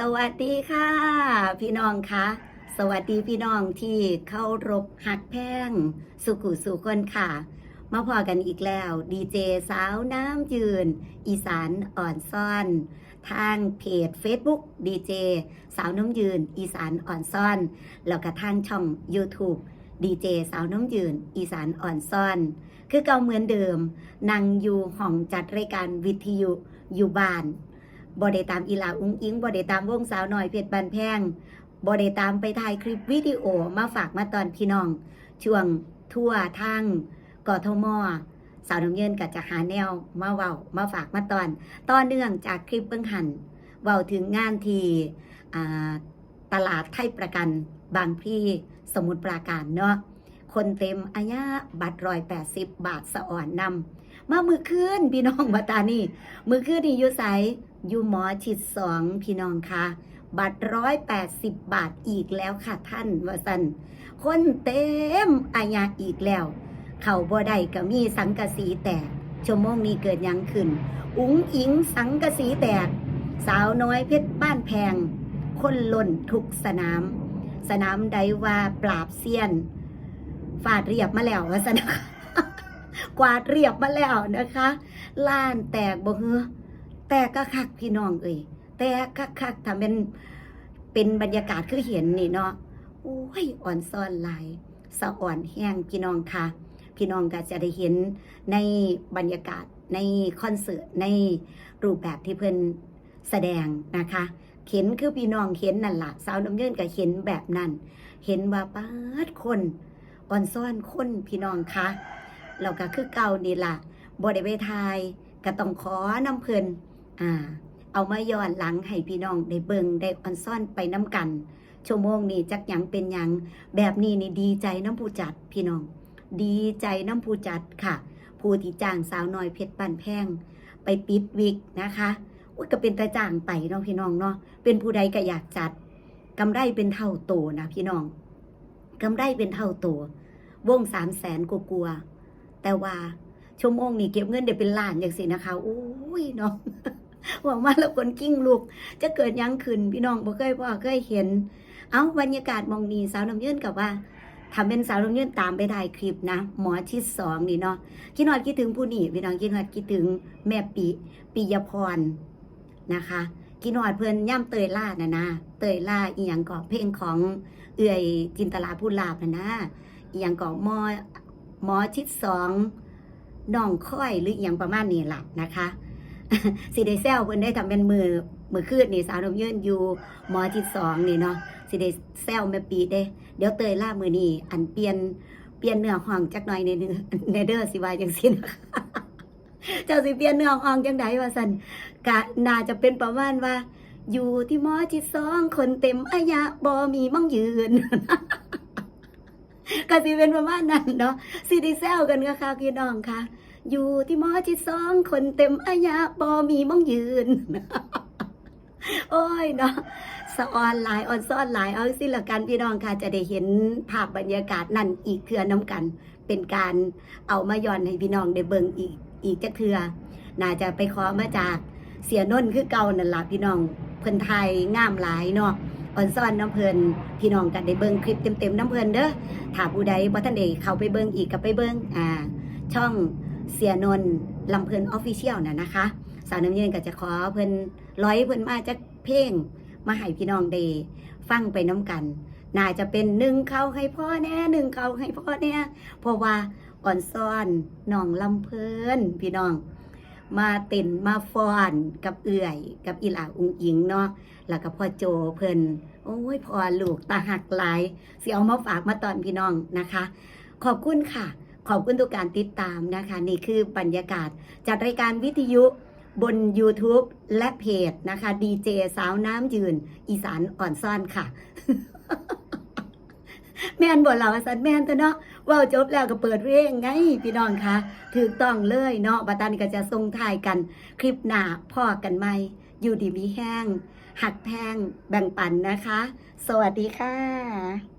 สวัสดีค่ะ พี่น้องคะสวัสดีพี่น้องที่เข้ารบหักแพงสุขุสุคนค่ะ มาพอกันอีกแล้วดีเจสาวน้ำยืน อีสานอ่อนซ่อน ทางเพจ Facebook ดีเจสาวน้ำยืน อีสานอ่อนซ่อน แล้วก็ทางช่อง YouTube ดีเจสาวน้ำยืน อีสานอ่อนซ่อน คือเก่าเหมือนเดิมนั่งอยู่ห้องจัดรายการวิทยุอยู่บ้าน บ่ได้ตามอีหลาอุ้งอิงบ่ได้ตามวงสาวน้อยเพชรบันแพงบ่ได้ตามไปถ่ายคลิปวิดีโอมาฝากมาตอนพี่น้อง ช่วงทั่วทางกทมสาวน้ำเยินก็จะหาแนวมาเว้ามาฝากมาตอน ต่อเนื่องจากคลิปเบื้องหันเว้าถึงงานที่ตลาดไทยประกันบางพลีสมุทรปราการเนาะ คนเต็มอายะบัตรรอยแปดสิบบาทสะอ่อนนำมามือคืนพี่น้องมาตานี่มือคืนนี่อยู่ไสอยู่หมอชิดสองพี่น้องค่ะบัตรร้อยแปดสิบบาทอีกแล้วค่ะท่านวสันคนเต็มอายาอีกแล้ว เขาบ่ได้ก็มีสังกะสีแตกชั่วโมงนี้เกิดยังขึ้น อุ๋งอิงสังกะสีแตก สาวน้อยเพชรบ้านแพง คนล่นทุกสนาม สนามใดว่าปราบเซียน ฟาดเรียบมาแล้ววะสนะกวาดเรียบมาแล้วนะคะล้านแตกบ่เฮือแต่ก็คักพี่น้องเอ่ยแต่คักคักๆทำเป็นเป็นบรรยากาศคือเห็นนี่เนาะโอ้ยอ่อนซ่อนลายสะอ่อนแห้งพี่น้องค่ะ พี่น้องก็จะได้เห็นในบรรยากาศในคอนเสิร์ตในรูปแบบที่เพิ่นแสดงนะคะ เห็นคือพี่น้องเห็นนั่นละสาวน้ำเงินก็เห็นแบบนั้น เห็นว่าป้าดคน อ่อนซ่อนคนพี่น้องคะเราก็คือเก่านี่ละบริเวทายก็ต้องขอน้ำเพลินอ่า เอามาย้อนหลังให้พี่น้องได้เบิงได้ออนซ่อนไปน้ำกัน ชั่วโมงนี้จักหยังเป็นหยังแบบนี้นี่ดีใจน้ำผู้จัดพี่น้อง ดีใจน้ำผู้จัดค่ะ ผู้ที่จ้างสาวน้อยเพชรปันแพง ไปปิดวิกนะคะอุ้ยก็เป็นตาจ้างไปเนาะพี่น้องเนาะเป็นผู้ใดก็อยากจัดกำไรเป็นเท่าโตนะพี่น้อง กำไรเป็นเท่าโตววงสามแสนกลัวๆแต่ว่าชั่วโมงนี้เก็บเงินเดี๋ยวเป็นล้านอย่างสินะคะโอ้ยเนาะหวังว่าแล้วคนกิ้งลูก จะเกิดยังขึ้นพี่น้องบ่เคยพ่อเคยเห็น เอาบรรยากาศมองนีสาวน้ำเยื่นกับว่าทำเป็นสาวน้ำเยื่นตามไปถ่ายคลิปนะ หมอชิดสองนี่เนาะคิดนอดคิดถึงผู้นี่พี่น้องคิดนอดคิดถึงแม่ปีปิยพรนะคะคิดนอดเพื่อนย่ำเตยล่านะนะเตยล่าอีหยังก่อเพลงของ เอื่อยจินตลาพูดลาบนะอีหยังก่อหมอหมอชิดสองน้องค่อยหรืออหยังประมาณนี้ล่ะนะคะสิได้แซวเพิ่นได้ทำเป็นมือมือคืนนี่สาวนมยืนอยู่หมอที่สองนี่เนาะสิได้แซวแม่ปีเด้ เดี๋ยวเตยล่ามือนี่อันเปลี่ยนเปลี่ยนเนื้อห้องจักหน่อยในเนื้อในเด้อสิว่าจังซี่นะคะเจ้าสิเปลี่ยนเนื้อห้องจังไดว่าซั่นกะน่าจะเป็นประมาณว่า อยู่ที่มอที่สองคนเต็มอายะบ่มีมั่งยืนก็สิเป็นประมาณนั้นเนาะสิได้แซวกันค่ะค่ะพี่น้องค่ะ อยู่ที่มอที่สองคนเต็มอายะบอมีมองยืนโอ้ยเนาะสะออนหลายออนซ่อนหลายเอาสิละกันพี่น้องค่ะจะได้เห็นภาพบรรยากาศนั่นอีกเทือน้ำกัน เป็นการเอามาย้อนให้พี่น้องได้เบิ่งอีกอีกจักเทือน่าจะไปขอมาจากเสียน้นคือเก่านั่นล่ะพี่น้อง เพิ่นไทยงามหลายเนาะออนซ่อนน้ำเพลินพี่น้องกันได้เบิ่งคลิปเต็มๆน้ำเพลินเด้อถ้าผู้ใดบ่ทันได้เข้าไปเบิ่งอีกก็ไปเบิ่งอ่า ช่องเสียนนลำเพลินออฟฟิเชียลน่ะนะคะ สาวน้ำเย็นก็จะขอเพิ่นร้อยเพิ่นมาจากเพลงมาให้พี่น้องเดฟังไปน้ำกัน น่าจะเป็นหนึ่งเขาให้พ่อแน่หนึ่งเขาให้พ่อแน่เพราะว่าอ่อนซ่อนน้องลำเพลินพี่น้อง มาเต้นมาฟ้อนกับเอื่อย กับอีหลาอุงอิงเนาะแล้วก็พ่อโจเพิ่นโอ้ยพ่อลูกตาหักหลายสิเอามาฝากมาตอนพี่น้องนะคะ ขอบคุณค่ะ ขอบคุณทุกการติดตามนะคะ นี่คือบรรยากาศจัดรายการวิทยุบน YouTube และเพจนะคะดีเจสาวน้ำยืน อีสานอ่อนซ่อนค่ะ แม่นบ่เราสันแม่นตัวเนาะ ว่าจบแล้วก็เปิดเพลงไงพี่น้องคะถูกต้องเลยเนาะบัตานี้ก็จะทรงท้ายกัน คลิปหน้าพ่อกันไหมอยู่ดีมีแห้ง หักแพงแบ่งปันนะคะ สวัสดีค่ะ